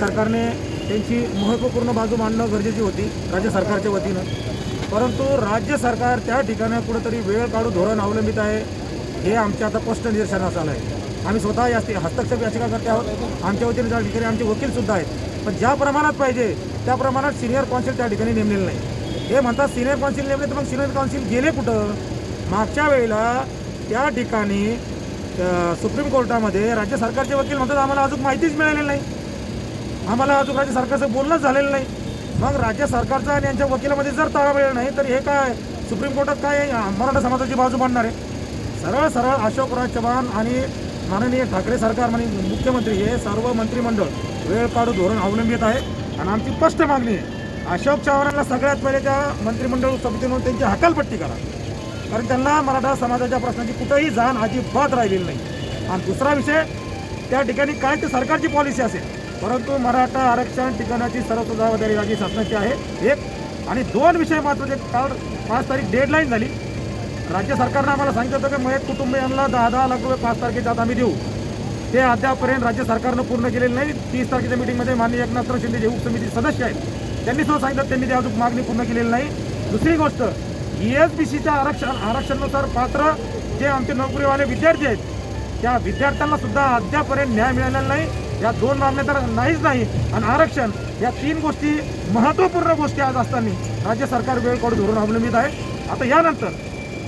सरकारने त्यांची महत्त्वपूर्ण बाजू मांडणं गरजेची होती राज्य सरकारच्या वतीनं. परंतु राज्य सरकार त्या ठिकाणी कुठंतरी वेळ काढून धोरण अवलंबित आहे हे आमच्या आता स्पष्ट निदर्शनास आलं आहे आम्ही स्वतः या हस्तक्षेप याचिकाकर्ते आहोत. आमच्या वतीने त्या ठिकाणी आमचे वकीलसुद्धा आहेत पण ज्या प्रमाणात पाहिजे त्या प्रमाणात सिनियर कौन्सिल त्या ठिकाणी नेमलेलं नाही. हे म्हणतात सिनियर कौन्सिल नेमले तर मग सिनियर कौन्सिल गेले कुठं? मागच्या वेळेला त्या ठिकाणी सुप्रीम कोर्टामध्ये राज्य सरकारचे वकील म्हणतात आम्हाला अजून माहितीच मिळालेली नाही. आम्हाला अजून राज्य सरकारचं बोलणंच झालेलं नाही. मग राज्य सरकारचं आणि यांच्या वकिलामध्ये जर ताळमेळ नाही तर हे काय? सुप्रीम कोर्टात काय आहे? मराठा समाजाची बाजू मांडणार आहे. सरळ सरळ अशोकराज चव्हाण आणि माननीय ठाकरे सरकार म्हणजे मुख्यमंत्री हे सर्व मंत्रिमंडळ वेळ काढू धोरण अवलंबित आहे. आणि आमची स्पष्ट मागणी आहे अशोक चव्हाणांना सगळ्यात पहिले त्या मंत्रिमंडळ समितीनं त्यांची हकालपट्टी करा. कारण त्यांना मराठा समाजाच्या प्रश्नाची कुठंही जाण अजिबात राहिलेली नाही. आणि दुसरा विषय त्या ठिकाणी काय ते सरकारची पॉलिसी असेल. परंतु मराठा आरक्षण ठिकाणाची सर्व जबाबदारी राज्य शासनाची आहे. एक आणि दोन विषय महत्त्वाचे काल पाच तारीख डेडलाईन झाली. राज्य सरकारनं आम्हाला सांगितलं होतं की मयत कुटुंबियांना दहा दहा लाख रुपये पाच तारखेच्या आत आम्ही देऊ. ते अद्यापर्यंत राज्य सरकारनं पूर्ण केलेलं नाही. तीस तारखेच्या मीटिंगमध्ये माननीय एकनाथराव शिंदे जे उपसमिती सदस्य आहेत त्यांनी सुद्धा सांगितलं त्यांनी ते अजून मागणी पूर्ण केलेली नाही. दुसरी गोष्ट ई एस बी सीच्या आरक्षण आरक्षणानुसार पात्र जे आमचे नोकरीवाले विद्यार्थी आहेत त्या विद्यार्थ्यांना सुद्धा अद्यापर्यंत न्याय मिळालेला नाही. या दोन मागण्या तर नाहीच नाही. आणि आरक्षण या तीन गोष्टी महत्त्वपूर्ण गोष्टी आज असताना राज्य सरकार वेळ धोरण अवलंबित आहे. आता यानंतर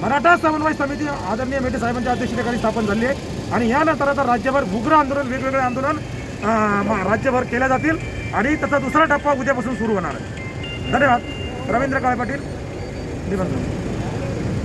मराठा समन्वय समिती आदरणीय मेटे साहेबांच्या अध्यक्षतेखाली स्थापन झाली आहे. आणि यानंतर आता राज्यभर उग्र आंदोलन वेगवेगळे आंदोलन म- राज्यभर केल्या जातील. आणि त्याचा दुसरा टप्पा उद्यापासून सुरू होणार आहे. धन्यवाद. रवींद्र काळे पाटील. निबंध.